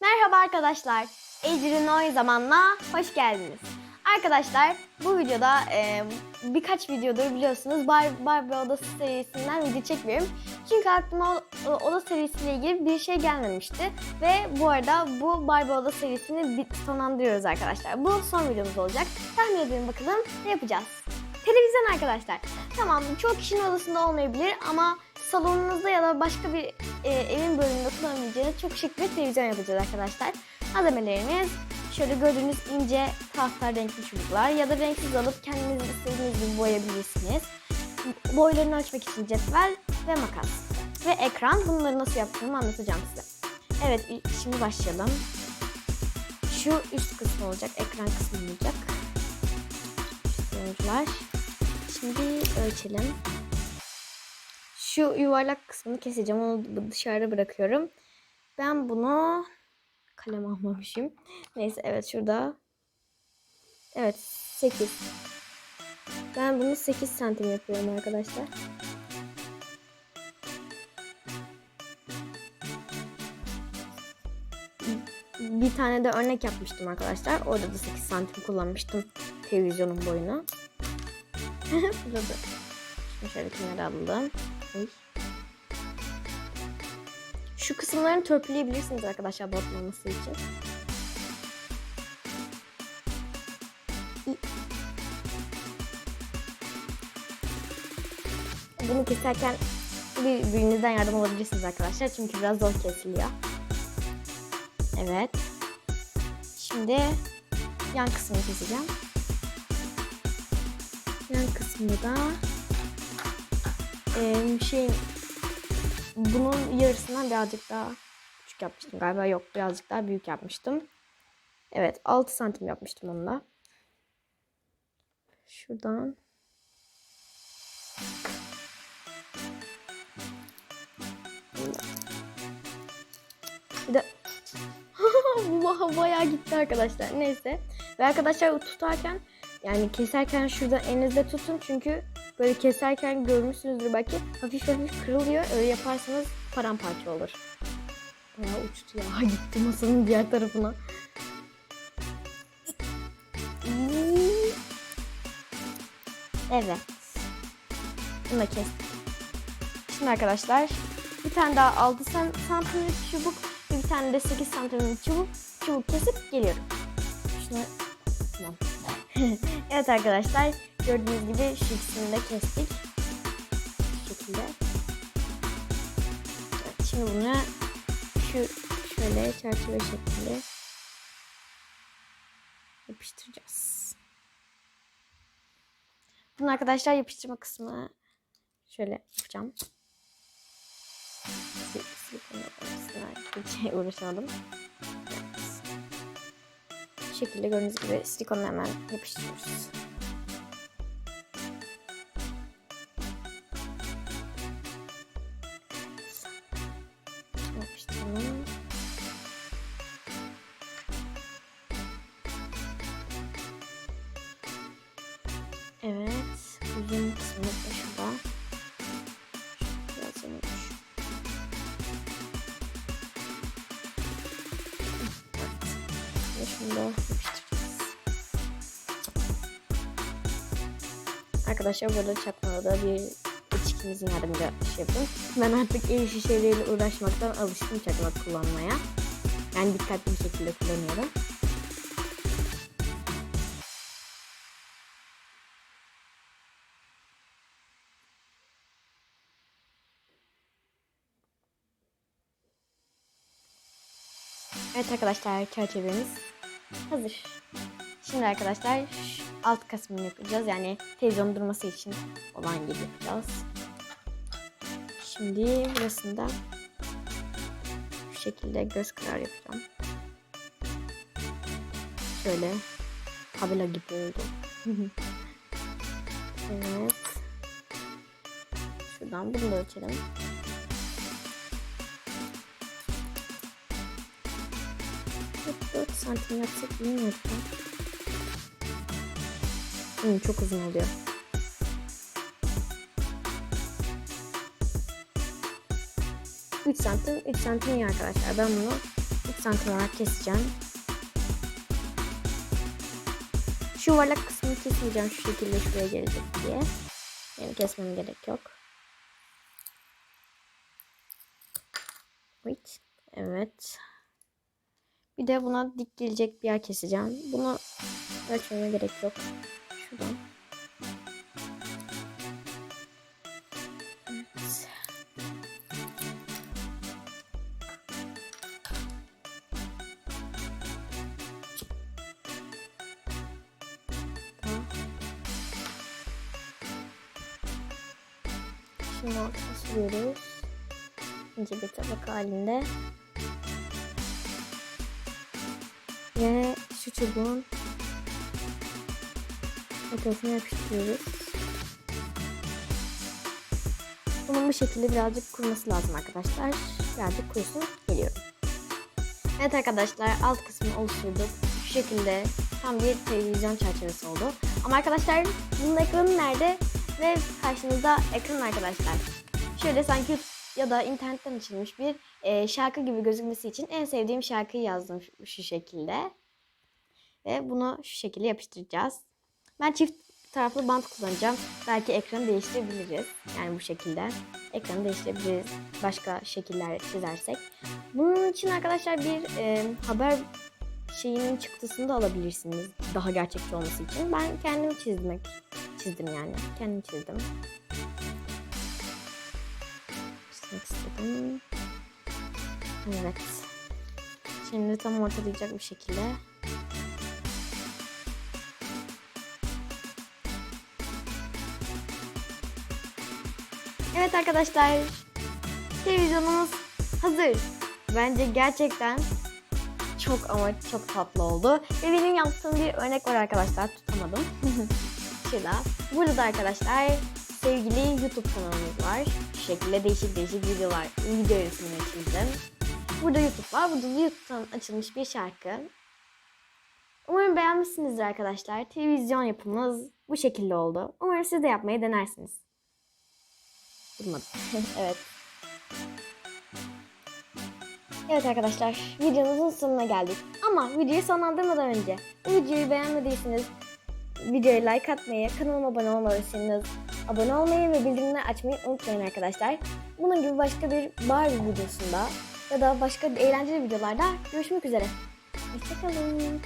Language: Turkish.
Merhaba arkadaşlar. Ecrin Oy zamanla hoş geldiniz. Arkadaşlar bu videoda e, birkaç videodur biliyorsunuz Bar Barbie Odası serisinden video çekmiyorum. Çünkü aklıma Oda serisiyle ilgili bir şey gelmemişti. Ve bu arada bu Barbie Oda serisini sonlandırıyoruz arkadaşlar. Bu son videomuz olacak. Tahmin edin bakalım ne yapacağız? Televizyon arkadaşlar. Tamam çok kişinin odasında olmayabilir ama salonunuzda ya da başka bir e, evin bölümünde kullanabileceğiniz çok şık bir televizyon yapacağız arkadaşlar. Malzemelerimiz şöyle gördüğünüz ince tahta renkli çubuklar ya da renksiz alıp kendiniz istediğiniz gibi boyayabilirsiniz. Boylarını ölçmek için cetvel ve makas ve ekran. Bunları nasıl yaptığımı anlatacağım size. Evet şimdi başlayalım. Şu üst kısmı olacak, ekran kısmı olacak. Oyuncular. Şimdi ölçelim. Şu yuvarlak kısmını keseceğim. Onu dışarıda bırakıyorum. Ben bunu kalem almamışım. Neyse evet şurada. Evet 8. Ben bunu 8 santim yapıyorum arkadaşlar. Bir tane de örnek yapmıştım arkadaşlar. Orada da 8 santim kullanmıştım televizyonun boyunu. Burada da. Şöyle kenara alalım. Oy. Şu kısımlarını törpüleyebilirsiniz arkadaşlar batmaması için. Bunu keserken bir birinizden yardım alabilirsiniz arkadaşlar. Çünkü biraz zor kesiliyor. Evet. Şimdi yan kısmını keseceğim. Yan kısmını da e, şey bunun yarısından birazcık daha küçük yapmıştım galiba. Yok birazcık daha büyük yapmıştım. Evet 6 santim yapmıştım onunla. Şuradan Bir de Bu bayağı gitti arkadaşlar. Neyse. Ve arkadaşlar tutarken yani keserken şurada elinizde tutun çünkü böyle keserken görmüşsünüzdür belki hafif hafif kırılıyor. Öyle yaparsanız paramparça olur. Bayağı uçtu ya. Gitti masanın diğer tarafına. Evet. Bunu da kestik. Şimdi arkadaşlar bir tane daha 6 santimlik çubuk bir tane de 8 santimlik çubuk çubuk kesip geliyorum. Tamam. evet arkadaşlar gördüğünüz gibi şu ikisini de kestik. Şu şekilde. Evet, şimdi bunu şu şöyle çerçeve şeklinde yapıştıracağız. Bunu arkadaşlar yapıştırma kısmı şöyle yapacağım. Hiç uğraşamadım. Evet. Bu şekilde gördüğünüz gibi silikonu hemen yapıştırıyoruz. Da yapıştıracağız. Arkadaşlar burada çakmada da bir içkimizin yardımıyla şey yapın. Ben artık el şişeleriyle uğraşmaktan alıştım çakmak kullanmaya. Yani dikkatli bir şekilde kullanıyorum. Evet arkadaşlar çerçevemiz hazır. Şimdi arkadaşlar alt kısmını yapacağız. Yani televizyon durması için olan gibi yapacağız. Şimdi burasında şu şekilde göz karar yapacağım. Şöyle tabela gibi oldu. evet. Şuradan bunu da ölçelim. 4 santim yapsak acaba? Hmm, çok uzun oluyor. Üç santim, 3 santim iyi arkadaşlar. Ben bunu 3 santim olarak keseceğim. Şu yuvarlak kısmını kesmeyeceğim şu şekilde şuraya gelecek diye. Yani kesmem gerek yok. Wait. Evet. Bir de buna dik gelecek bir yer keseceğim. Bunu ölçmeme gerek yok. Şuradan. Evet. Şimdi sürüyoruz. İnce bir tabak halinde. Ve şu çubuğun ortasına yapıştırıyoruz. Bunun bu şekilde birazcık kuruması lazım arkadaşlar. Birazcık kurusun. Geliyorum. Evet arkadaşlar alt kısmını oluşturduk. Şu şekilde tam bir televizyon çerçevesi oldu. Ama arkadaşlar bunun ekranı nerede? Ve karşınızda ekran arkadaşlar. Şöyle sanki ya da internetten açılmış bir e, şarkı gibi gözükmesi için en sevdiğim şarkıyı yazdım şu, şekilde. Ve bunu şu şekilde yapıştıracağız. Ben çift taraflı bant kullanacağım. Belki ekranı değiştirebiliriz. Yani bu şekilde. Ekranı değiştirebiliriz. Başka şekiller çizersek. Bunun için arkadaşlar bir e, haber şeyinin çıktısını da alabilirsiniz. Daha gerçekçi olması için. Ben kendim çizmek çizdim yani. Kendim çizdim. Çizmek istedim. Evet. Şimdi tam ortalayacak bir şekilde. Evet arkadaşlar. Televizyonumuz hazır. Bence gerçekten çok ama çok tatlı oldu. Ve benim yaptığım bir örnek var arkadaşlar. Tutamadım. Şurada. Burada da arkadaşlar sevgili YouTube kanalımız var. Şu şekilde değişik değişik videolar, video resimleri çizdim. Burada YouTube var. Burada da YouTube'dan açılmış bir şarkı. Umarım beğenmişsinizdir arkadaşlar. Televizyon yapımımız bu şekilde oldu. Umarım siz de yapmayı denersiniz. Durmadım. evet. Evet arkadaşlar videomuzun sonuna geldik. Ama videoyu sonlandırmadan önce bu videoyu beğenmediyseniz videoya like atmayı, kanalıma abone olmalısınız. Abone olmayı ve bildirimleri açmayı unutmayın arkadaşlar. Bunun gibi başka bir Barbie videosunda ya da başka eğlenceli videolarda görüşmek üzere. Hoşçakalın.